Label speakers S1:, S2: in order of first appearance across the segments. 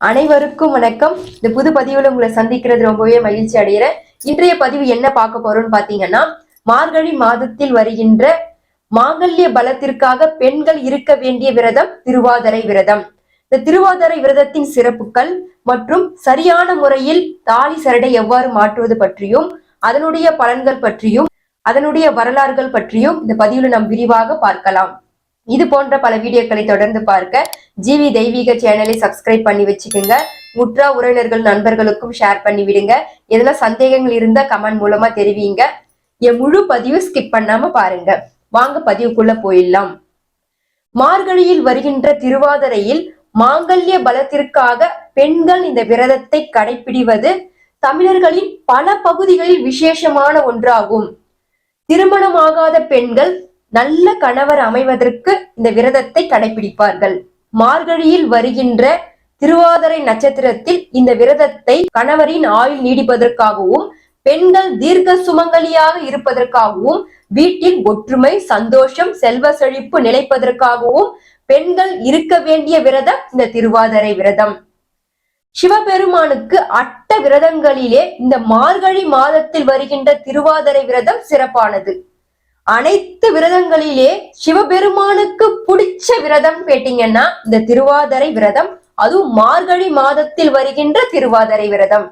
S1: அனைவருக்கும் வணக்கம். இந்த புது பதிவுல உங்களை சந்திக்கிறது ரொம்பவே மகிழ்ச்சி அடைகிறேன். இன்றைய பதிவு என்ன பார்க்க போறோம்னு பாத்தீங்கன்னா மார்கழி மாதத்தில் வருகின்ற மாங்கல்ய பலத்திற்காக பெண்கள் இருக்க வேண்டிய விரதம் திருவாதிரை விரதம். இந்த திருவாதிரை விரதத்தின் சிறப்புகள் மற்றும் சரியான முறையில் தாலி சரடை எவ்வாறு மாற்றுவது பற்றியும் அதனுடைய பலன்கள் பற்றியும் அதனுடைய வரலாறுகள் பற்றியும் இந்த பதிவுல நாம் விரிவாக பார்க்கலாம். இது போன்ற பல வீடியோக்களை தொடர்ந்து பார்க்க ஜிவி தெய்வீக சேனலை சப்ஸ்கிரைப் பண்ணி வச்சுக்கோங்க. முற்றா உறவினர்கள் நண்பர்களுக்கும் ஷேர் பண்ணி விடுங்க. எதனா சந்தேகங்கள் இருந்தா கமெண்ட் மூலமா தெரிவிங்க. என் முழு பதிவு ஸ்கிப் பண்ணாம பாருங்க. வாங்க பதிவுக்குள்ள போயிடலாம். மார்கழியில் வருகின்ற திருவாதிரையில் மாங்கல்ய பலத்திற்காக பெண்கள் இந்த விரதத்தை கடைபிடிவது தமிழர்களின் பல பகுதிகளில் விசேஷமான ஒன்றாகும். திருமணமாகாத பெண்கள் நல்ல கணவர் அமைவதற்கு இந்த விரதத்தை கடைபிடிப்பார்கள். மார்கழியில் வருகின்ற திருவாதிரை நட்சத்திரத்தில் இந்த விரதத்தை கணவரின் ஆயுள் நீடிப்பதற்காகவும் பெண்கள் தீர்க்க சுமங்கலியாக இருப்பதற்காகவும் வீட்டில் ஒற்றுமை சந்தோஷம் செல்வ செழிப்பு நிலைப்பதற்காகவும் பெண்கள் இருக்க வேண்டிய விரதம் இந்த திருவாதிரை விரதம். சிவபெருமானுக்கு அட்ட விரதங்களிலே இந்த மார்கழி மாதத்தில் வருகின்ற திருவாதிரை விரதம் சிறப்பானது. அனைத்து விரதங்களிலே சிவபெருமானுக்கு பிடிச்ச விரதம் கேட்டீங்கன்னா இந்த திருவாதிரை விரதம் அதுவும் மார்கழி மாதத்தில் வருகின்ற திருவாதிரை விரதம்.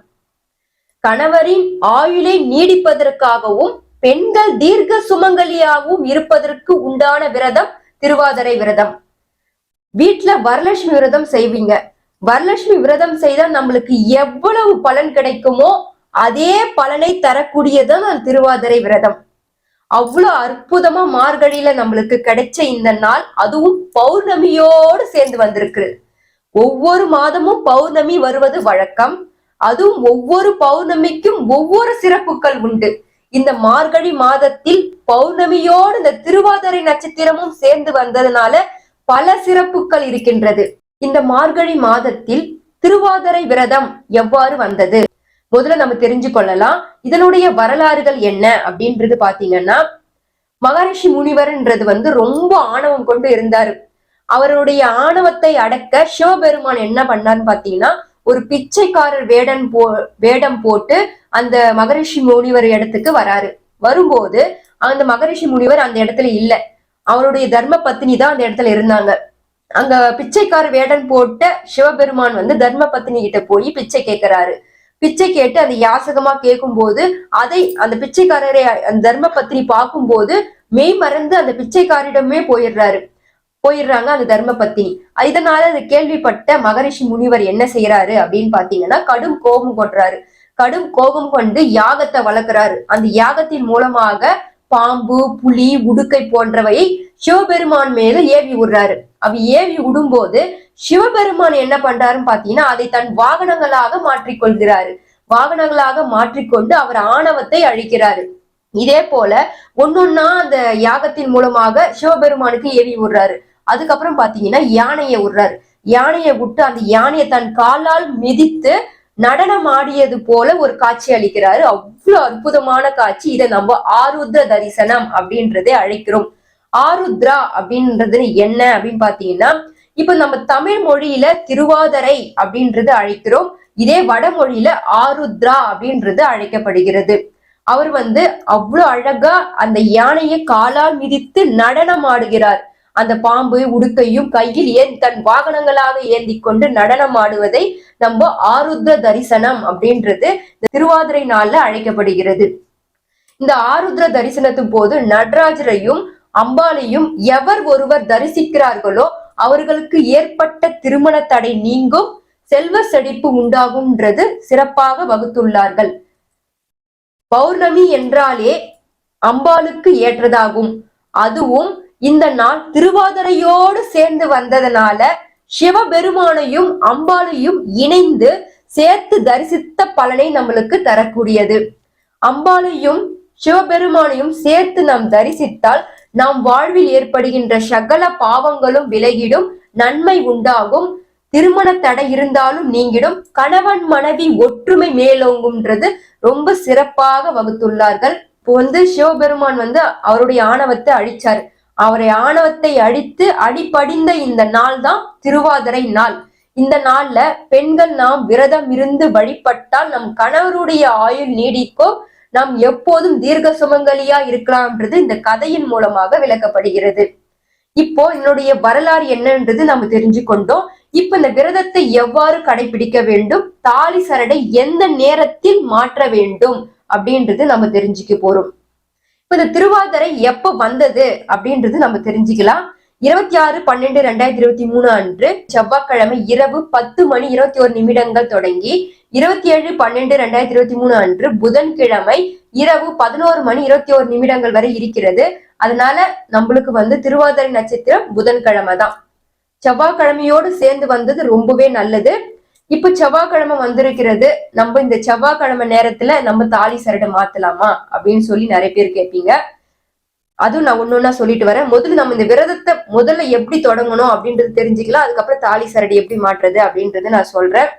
S1: கணவரின் ஆயுளை நீடிப்பதற்காகவும் பெண்கள் தீர்க்க சுமங்கலியாகவும் இருப்பதற்கு உண்டான விரதம் திருவாதிரை விரதம். வீட்டுல வரலட்சுமி விரதம் செய்வீங்க. வரலட்சுமி விரதம் செய்தா நம்மளுக்கு எவ்வளவு பலன் கிடைக்குமோ அதே பலனை தரக்கூடியதான் திருவாதிரை விரதம். அவ்வளவு அற்புதமா மார்கழியில நம்மளுக்கு கிடைச்ச இந்த நாள் அதுவும் பௌர்ணமியோடு சேர்ந்து வந்திருக்கு. ஒவ்வொரு மாதமும் பௌர்ணமி வருவது வழக்கம். அதுவும் ஒவ்வொரு பௌர்ணமிக்கும் ஒவ்வொரு சிறப்புகள் உண்டு. இந்த மார்கழி மாதத்தில் பௌர்ணமியோடு இந்த திருவாதிரை நட்சத்திரமும் சேர்ந்து வந்ததுனால பல சிறப்புகள் இருக்கின்றது. இந்த மார்கழி மாதத்தில் திருவாதிரை விரதம் எவ்வாறு வந்தது? முதல்ல நம்ம தெரிஞ்சு கொள்ளலாம். இதனுடைய வரலாறுகள் என்ன அப்படின்றது பாத்தீங்கன்னா மகரிஷி முனிவர்ன்றது வந்து ரொம்ப ஆணவம் கொண்டு இருந்தாரு. அவருடைய ஆணவத்தை அடக்க சிவபெருமான் என்ன பண்ணாருன்னு பாத்தீங்கன்னா ஒரு பிச்சைக்காரர் வேடன் போ வேடம் போட்டு அந்த மகரிஷி முனிவர் இடத்துக்கு வராரு. வரும்போது அந்த மகரிஷி முனிவர் அந்த இடத்துல இல்ல. அவருடைய தர்ம பத்னி தான் அந்த இடத்துல இருந்தாங்க. அங்க பிச்சைக்கார வேடன் போட்ட சிவபெருமான் வந்து தர்ம பத்னி கிட்ட போய் பிச்சை கேட்கிறாரு பிச்சை கேட்டு அந்த யாசகமா கேட்கும்போது அதை அந்த பிச்சைக்காரரை அந்த தர்ம பத்தினி பார்க்கும்போது மெய் மறந்து அந்த பிச்சைக்காரிடமே போயிடுறாரு. போயிடுறாங்க அந்த தர்ம பத்தினி இதனால அது கேள்விப்பட்ட மகரிஷி முனிவர் என்ன செய்யறாரு அப்படின்னு பாத்தீங்கன்னா கடும் கோபம் கொடுறாரு கடும் கோபம் கொண்டு யாகத்தை வளர்க்கிறாரு. அந்த யாகத்தின் மூலமாக பாம்பு புலி உடுக்கை போன்றவையை சிவபெருமான் மேல ஏவி விடுறாரு. அவ ஏவி விடும்போது சிவபெருமான் என்ன பண்றாருன்னு பாத்தீங்கன்னா அதை தன் வாகனங்களாக மாற்றிக்கொள்கிறாரு. வாகனங்களாக மாற்றிக்கொண்டு அவர் ஆணவத்தை அழிக்கிறாரு. இதே போல ஒன்னொன்னா அந்த யாகத்தின் மூலமாக சிவபெருமானுக்கு ஏவி விடுறாரு. அதுக்கப்புறம் பாத்தீங்கன்னா யானையை விடுறாரு. யானையை விட்டு அந்த யானையை தன் காலால் மிதித்து நடனம் ஆடியது போல ஒரு காட்சி அளிக்கிறாரு. அவ்வளவு அற்புதமான காட்சி. இதை நம்ம ஆருத்ர தரிசனம் அப்படின்றதே அழைக்கிறோம். ஆருத்ரா அப்படின்றது என்ன அப்படின்னு பாத்தீங்கன்னா இப்ப நம்ம தமிழ் மொழியில திருவாதரை அப்படின்றது அழைக்கிறோம். இதே வடமொழியில ஆருத்ரா அப்படின்றது அழைக்கப்படுகிறது. அவர் வந்து அவ்வளவு அழகா அந்த யானையை காலால் மிதித்து நடனம் ஆடுகிறார். அந்த பாம்பு உடுக்கையும் கையில் ஏன் தன் வாகனங்களாக ஏந்தி கொண்டு நடனம் ஆடுவதை நம்ம ஆருத்ர தரிசனம் அப்படின்றது இந்த திருவாதிரை நாள்ல அழைக்கப்படுகிறது. இந்த ஆருத்ர தரிசனத்தின் போது நடராஜரையும் அம்பாலையும் எவர் ஒருவர் தரிசிக்கிறார்களோ அவர்களுக்கு ஏற்பட்ட திருமண தடை நீங்கும் செல்வ செழிப்பு உண்டாகும்ன்றது சிறப்பாக வகுத்துள்ளார்கள். பௌர்ணமி என்றாலே அம்பாளுக்கு ஏற்றதாகும். அதுவும் இந்த நாள் திருவாதிரையோடு சேர்ந்து வந்ததனால சிவபெருமானையும் அம்பாளையும் இணைந்து சேர்த்து தரிசித்த பலனை நம்மளுக்கு தரக்கூடியது. அம்பாளையும் சிவபெருமானையும் சேர்த்து நாம் தரிசித்தால் நாம் வாழ்வில் ஏற்படுகின்ற சகல பாவங்களும் விலகிடும் நன்மை உண்டாகும். திருமண தடை இருந்தாலும் நீங்கிடும். கணவன் மனைவி ஒற்றுமை மேலோங்கும்ன்றது ரொம்ப சிறப்பாக வகுத்துள்ளார்கள். இப்போ வந்து சிவபெருமான் வந்து அவருடைய ஆணவத்தை அழிச்சாரு. அவரை ஆணவத்தை அழித்து அடிபடிந்த இந்த நாள் தான் திருவாதிரை நாள். இந்த நாள்ல பெண்கள் நாம் விரதம் இருந்து வழிபட்டால் நம் கணவருடைய ஆயுள் நீடிக்கும். நாம் எப்போதும் தீர்க்க சுமங்கலியா இருக்கலாம்ன்றது இந்த கதையின் மூலமாக விளக்கப்படுகிறது. இப்போ என்னுடைய வரலாறு என்னன்றது நம்ம தெரிஞ்சுக்கொண்டோம். இப்ப இந்த விரதத்தை எவ்வாறு கடைபிடிக்க வேண்டும்? தாலி சரடை எந்த நேரத்தில் மாற்ற வேண்டும்? அப்படின்றது நம்ம தெரிஞ்சுக்க போறோம். இப்ப இந்த திருவாதிரை எப்ப வந்தது அப்படின்றது நம்ம தெரிஞ்சுக்கலாம். இருபத்தி ஆறு பன்னெண்டு ரெண்டாயிரத்தி இருபத்தி மூணு அன்று செவ்வாய்க்கிழமை இரவு பத்து மணி இருபத்தி ஒரு நிமிடங்கள் தொடங்கி இருபத்தி ஏழு பன்னெண்டு ரெண்டாயிரத்தி இருபத்தி மூணு அன்று புதன்கிழமை இரவு பதினோரு மணி இருபத்தி ஒரு நிமிடங்கள் வரை இருக்கிறது. அதனால நம்மளுக்கு வந்து திருவாதிரை நட்சத்திரம் புதன்கிழமை தான். செவ்வாய்க்கிழமையோடு சேர்ந்து வந்தது ரொம்பவே நல்லது. இப்ப செவ்வாய்க்கிழமை வந்திருக்கிறது. நம்ம இந்த செவ்வாய்க்கிழமை நேரத்துல நம்ம தாலி சரடை மாத்தலாமா அப்படின்னு சொல்லி நிறைய பேர் கேட்பீங்க. அதுவும் நான் ஒன்னொன்னா சொல்லிட்டு வரேன். முதல்ல நம்ம இந்த விரதத்தை முதல்ல எப்படி தொடங்கணும் அப்படின்றது தெரிஞ்சுக்கலாம். அதுக்கப்புறம் தாலி சரடி எப்படி மாற்றுறது அப்படின்றது நான் சொல்றேன்.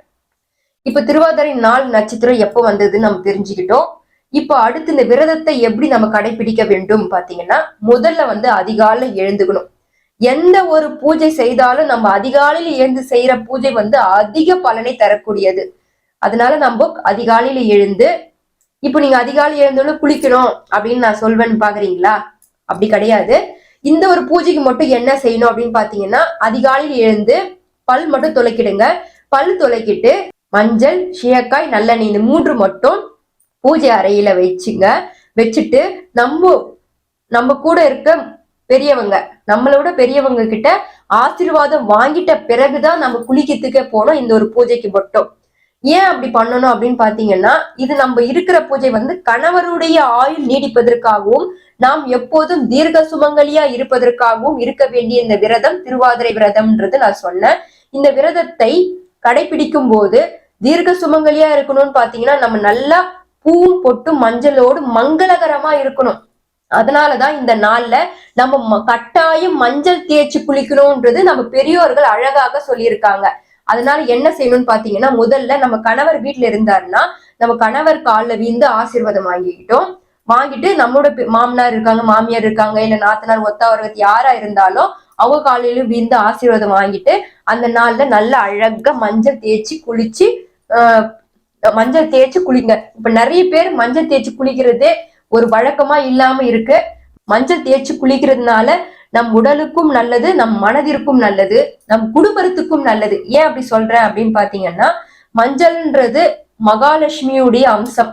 S1: இப்ப திருவாதிரை நாள் நட்சத்திரம் எப்போ வந்ததுன்னு நம்ம தெரிஞ்சுக்கிட்டோம். இப்போ அடுத்து இந்த விரதத்தை எப்படி நம்ம கடைபிடிக்க வேண்டும் பாத்தீங்கன்னா முதல்ல வந்து அதிகாலை எழுந்துக்கணும். எந்த ஒரு பூஜை செய்தாலும் நம்ம அதிகாலையில எழுந்து செய்யற பூஜை வந்து அதிக பலனை தரக்கூடியது. அதனால நம்ம அதிகாலையில எழுந்து இப்போ நீங்க அதிகாலை எழுந்தோன்னு குளிக்கணும் அப்படின்னு நான் சொல்வேன்னு பாக்குறீங்களா? அப்படி கிடையாது. இந்த ஒரு பூஜைக்கு மட்டும் என்ன செய்யணும் அப்படின்னு பாத்தீங்கன்னா அதிகாலையில் எழுந்து பல் மட்டும் துளைக்கிடுங்க பல் துளைக்கிட்டு மஞ்சள் சீயக்காய் நல்லெண்ணெய் இந்த மூன்று மட்டும் பூஜை அறையில வச்சுங்க. வச்சுட்டு நம்ம நம்ம கூட இருக்க பெரியவங்க நம்மளோட பெரியவங்க கிட்ட ஆசீர்வாதம் வாங்கிட்ட பிறகுதான் நம்ம குளிக்கிறதுக்கே போனோம் இந்த ஒரு பூஜைக்கு மட்டும். ஏன் அப்படி பண்ணணும் அப்படின்னு பாத்தீங்கன்னா இது நம்ம இருக்கிற பூஜை வந்து கணவருடைய ஆயுள் நீடிப்பதற்காகவும் நாம் எப்போதும் தீர்க்க சுமங்கலியா இருப்பதற்காகவும் இருக்க வேண்டிய இந்த விரதம் திருவாதிரை விரதம்ன்றது நான் சொன்னேன். இந்த விரதத்தை கடைபிடிக்கும் போது தீர்க்க சுமங்கலியா இருக்கணும்னு பாத்தீங்கன்னா நம்ம நல்லா பூவும் பொட்டும் மஞ்சளோடு மங்களகரமா இருக்கணும். அதனாலதான் இந்த நாள்ல நம்ம கட்டாயம் மஞ்சள் தேய்ச்சி குளிக்கணும்ன்றது நம்ம பெரியோர்கள் அழகாக சொல்லியிருக்காங்க. அதனால என்ன செய்யணும்னு பாத்தீங்கன்னா முதல்ல நம்ம கணவர் வீட்டுல இருந்தாருன்னா நம்ம கணவர் காலில் வீந்து ஆசீர்வாதம் வாங்கிக்கிட்டோம். வாங்கிட்டு நம்மளோட மாமனார் இருக்காங்க மாமியார் இருக்காங்க இல்ல நாத்தனார் ஒத்தாவரகத்து யாரா இருந்தாலும் அவங்க காலையிலும் வீந்து ஆசீர்வாதம் வாங்கிட்டு அந்த நாள்ல நல்ல அழகா மஞ்சள் தேய்ச்சி குளிச்சு மஞ்சள் தேய்ச்சி குளிங்க. இப்ப நிறைய பேர் மஞ்சள் தேய்ச்சி குளிக்கிறதே ஒரு வழக்கமா இல்லாம இருக்கு. மஞ்சள் தேய்ச்சி குளிக்கிறதுனால நம் உடலுக்கும் நல்லது நம் மனதிற்கும் நல்லது நம் குடும்பத்துக்கும் நல்லது. ஏன் அப்படி சொல்றேன் அப்படின்னு பாத்தீங்கன்னா மஞ்சள்ன்றது மகாலட்சுமியுடைய அம்சம்.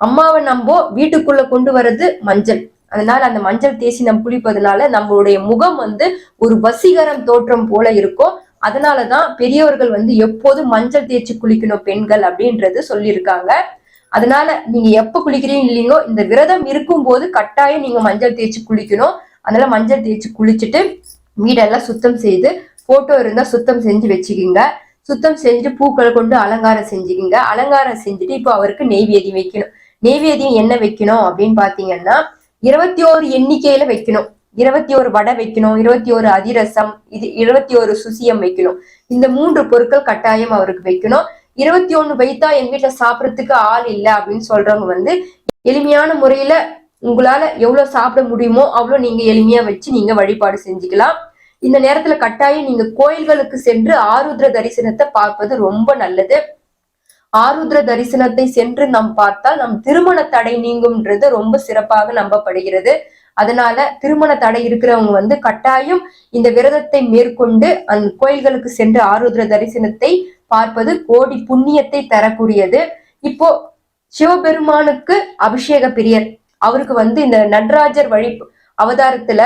S1: அம்மாவை நம்போ வீட்டுக்குள்ள கொண்டு வர்றது மஞ்சள். அதனால அந்த மஞ்சள் தேசி நம் குளிப்பதனால நம்மளுடைய முகம் வந்து ஒரு வசீகரம் தோற்றம் போல இருக்கும். அதனாலதான் பெரியவர்கள் வந்து எப்போதும் மஞ்சள் தேய்ச்சி குளிக்கணும் பெண்கள் அப்படின்றது சொல்லியிருக்காங்க. அதனால நீங்க எப்ப குளிக்கிறீங்க இல்லைங்களோ இந்த விரதம் இருக்கும் போது கட்டாயம் நீங்க மஞ்சள் தேய்ச்சி குளிக்கணும். அதனால மஞ்சள் தேய்ச்சி குளிச்சுட்டு வீடெல்லாம் சுத்தம் செய்து போட்டோ இருந்தால் சுத்தம் செஞ்சு வச்சுக்கிங்க. சுத்தம் செஞ்சுட்டு பூக்களை கொண்டு அலங்காரம் செஞ்சுக்கிங்க. அலங்காரம் செஞ்சுட்டு இப்போ அவருக்கு நெய்வேதியம் வைக்கணும். நெய்வேதியம் என்ன வைக்கணும் அப்படின்னு பார்த்தீங்கன்னா இருபத்தி ஓரு எண்ணிக்கையில வைக்கணும். இருபத்தி ஒரு வடை வைக்கணும் இருபத்தி ஒரு அதிரசம் இது இருபத்தி ஒரு சுசியம் வைக்கணும். இந்த மூன்று பொருட்கள் கட்டாயம் அவருக்கு வைக்கணும். இருபத்தி ஒண்ணு வைத்தா எங்க வீட்டுல சாப்பிடறதுக்கு ஆள் இல்லை அப்படின்னு சொல்றவங்க வந்து எளிமையான முறையில உங்களால எவ்வளவு சாப்பிட முடியுமோ அவ்வளவு நீங்க எளிமையா வச்சு நீங்க வழிபாடு செஞ்சுக்கலாம். இந்த நேரத்துல கட்டாயம் நீங்க கோயில்களுக்கு சென்று ஆருத்ர தரிசனத்தை பார்ப்பது ரொம்ப நல்லது. ஆருத்ர தரிசனத்தை சென்று நாம் பார்த்தால் நம் திருமண தடை நீங்கும்ன்றது ரொம்ப சிறப்பாக நம்பப்படுகிறது. அதனால திருமண தடை இருக்கிறவங்க வந்து கட்டாயம் இந்த விரதத்தை மேற்கொண்டு அந்த கோயில்களுக்கு சென்று ஆருத்ர தரிசனத்தை பார்ப்பது கோடி புண்ணியத்தை தரக்கூடியது. இப்போ சிவபெருமானுக்கு அபிஷேக பிரியர் அவருக்கு வந்து இந்த நடராஜர் வழி அவதாரத்துல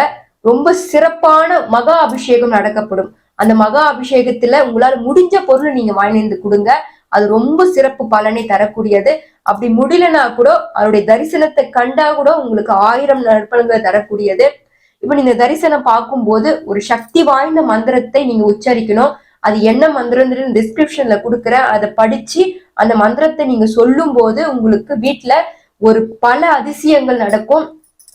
S1: ரொம்ப சிறப்பான மகா அபிஷேகம் நடக்கப்படும். அந்த மகா அபிஷேகத்துல உங்களால முடிஞ்ச பொருளை நீங்க வாங்கிட்டு கொடுங்க. அது ரொம்ப சிறப்பு பலனை தரக்கூடியது. அப்படி முடியலனா கூட அவருடைய தரிசனத்தை கண்டா கூட உங்களுக்கு ஆயிரம் நற்பலன்களை தரக்கூடியது. இப்ப நீங்க தரிசனம் பார்க்கும்போது ஒரு சக்தி வாய்ந்த மந்திரத்தை நீங்க உச்சரிக்கணும். அது என்ன மந்திரம் டிஸ்கிரிப்ஷன்ல கொடுக்குறேன். அதை படிச்சு அந்த மந்திரத்தை நீங்க சொல்லும் போது உங்களுக்கு வீட்டுல ஒரு பல அதிசயங்கள் நடக்கும்.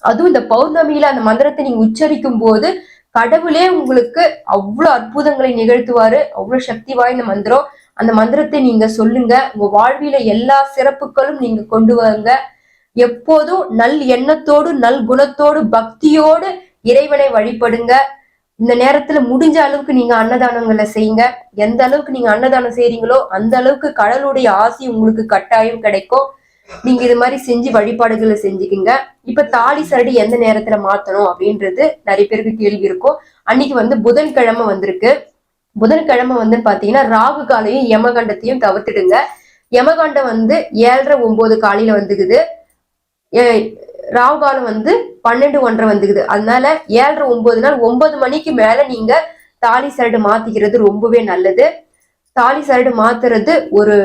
S1: அதுவும் இந்த பௌர்ணமியில அந்த மந்திரத்தை நீங்க உச்சரிக்கும் போது கடவுளே உங்களுக்கு அவ்வளவு அற்புதங்களை நிகழ்த்துவாரு. அவ்வளவு சக்தி வாய்ந்த மந்திரம். அந்த மந்திரத்தை நீங்க சொல்லுங்க. உங்க வாழ்வில எல்லா சிறப்புகளும் நீங்க கொண்டு வாங்க. எப்போதும் நல் எண்ணத்தோடு நல் குணத்தோடு பக்தியோடு இறைவனை வழிபடுங்க. இந்த நேரத்துல முடிஞ்ச அளவுக்கு நீங்க அன்னதானங்களை செய்யுங்க. எந்த அளவுக்கு நீங்க அன்னதானம் செய்றீங்களோ அந்த அளவுக்கு கடவுளுடைய ஆசி உங்களுக்கு கட்டாயம் கிடைக்கும். நீங்க இது மாதிரி செஞ்சு வழிபாடுகளை செஞ்சுக்கிங்க. இப்ப தாலி சரடி எந்த நேரத்துல மாத்தணும் அப்படின்றது நிறைய பேருக்கு கேள்வி இருக்கும். அன்னைக்கு வந்து புதன்கிழமை வந்திருக்கு. புதன்கிழமை வந்து பாத்தீங்கன்னா ராகு காலையும் யமகண்டத்தையும் தவிர்த்துடுங்க. யமகண்டம் வந்து ஏழரை ஒன்பது காலையில வந்துக்குது. ராகு காலம் வந்து பன்னெண்டு ஒன்றரை வந்துக்குது. அதனால ஏழரை ஒன்பது நாள் ஒன்பது மணிக்கு மேல நீங்க தாலி சரடு மாத்திக்கிறது ரொம்பவே நல்லது. தாலி சரடு மாத்துறது ஒரு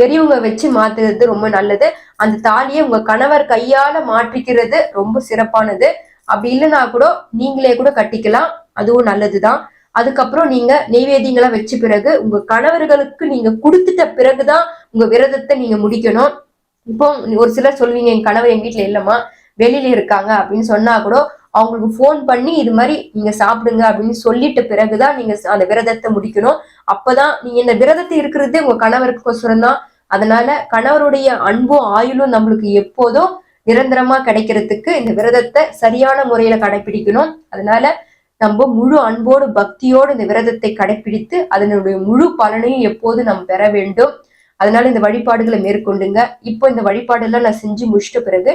S1: பெரியவங்க வச்சு மாத்துறது ரொம்ப நல்லது. அந்த தாலியை உங்க கணவர் கையால மாற்றிக்கிறது ரொம்ப சிறப்பானது. அப்படி இல்லைன்னா கூட நீங்களே கூட கட்டிக்கலாம். அதுவும் நல்லதுதான். அதுக்கப்புறம் நீங்க நெய்வேத்தியங்களை வச்ச பிறகு உங்க கணவர்களுக்கு நீங்க கொடுத்துட்ட பிறகுதான் உங்க விரதத்தை நீங்க முடிக்கணும். இப்போ ஒரு சிலர் சொல்வீங்க என் கணவர் எங்க வீட்டுல இல்லம்மா வெளியில இருக்காங்க அப்படின்னு சொன்னா கூட அவங்களுக்கு ஃபோன் பண்ணி இது மாதிரி நீங்க சாப்பிடுங்க அப்படின்னு சொல்லிட்ட பிறகுதான் நீங்க அந்த விரதத்தை முடிக்கணும். அப்பதான் நீங்க இந்த விரதத்தை இருக்கிறதே உங்க கணவருக்கோசரம் தான். அதனால கணவருடைய அன்பும் ஆயுளும் நம்மளுக்கு எப்போதும் நிரந்தரமா கிடைக்கிறதுக்கு இந்த விரதத்தை சரியான முறையில கடைபிடிக்கணும். அதனால நம்ம முழு அன்போடு பக்தியோடு இந்த விரதத்தை கடைபிடித்து அதனுடைய முழு பலனையும் எப்போது நாம் பெற வேண்டும். அதனால இந்த வழிபாடுகளை மேற்கொண்டுங்க. இப்போ இந்த வழிபாடெல்லாம் நான் செஞ்சு முடிச்சிட்ட பிறகு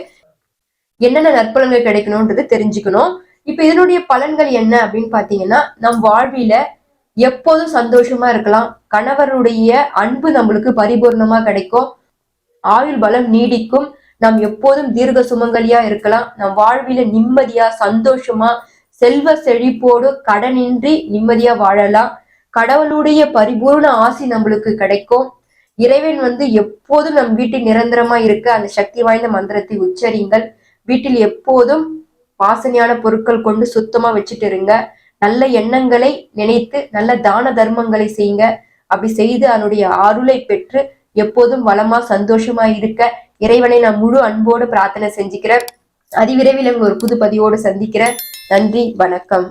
S1: என்னென்ன நற்பலன்கள் கிடைக்கணும்ன்றது தெரிஞ்சுக்கணும். இப்ப இதனுடைய பலன்கள் என்ன அப்படின்னு பாத்தீங்கன்னா நம் வாழ்வில எப்போதும் சந்தோஷமா இருக்கலாம். கணவருடைய அன்பு நம்மளுக்கு பரிபூர்ணமா கிடைக்கும். ஆயுள் பலம் நீடிக்கும். நாம் எப்போதும் தீர்க்க சுமங்கலியா இருக்கலாம். நம் வாழ்வில நிம்மதியா சந்தோஷமா செல்வ செழிப்போடு கடனின்றி நிம்மதியா வாழலாம். கடவுளுடைய பரிபூர்ண ஆசி நம்மளுக்கு கிடைக்கும். இறைவன் வந்து எப்போதும் நம் வீட்டில் நிரந்தரமா இருக்க அந்த சக்தி வாய்ந்த மந்திரத்தை உச்சரிங்கள் வீட்டில் எப்போதும் வாசனையான பொருட்கள் கொண்டு சுத்தமா வச்சுட்டு இருங்க. நல்ல எண்ணங்களை நினைத்து நல்ல தான தர்மங்களை செய்யுங்க. அப்படி செய்து அதனுடைய அருளை பெற்று எப்போதும் வளமா சந்தோஷமா இருக்க இறைவனை நான் முழு அன்போடு பிரார்த்தனை செஞ்சுக்கிறேன். அதிவிரைவில் ஒரு புது பதிவோடு சந்திக்கிறேன். நன்றி வணக்கம்.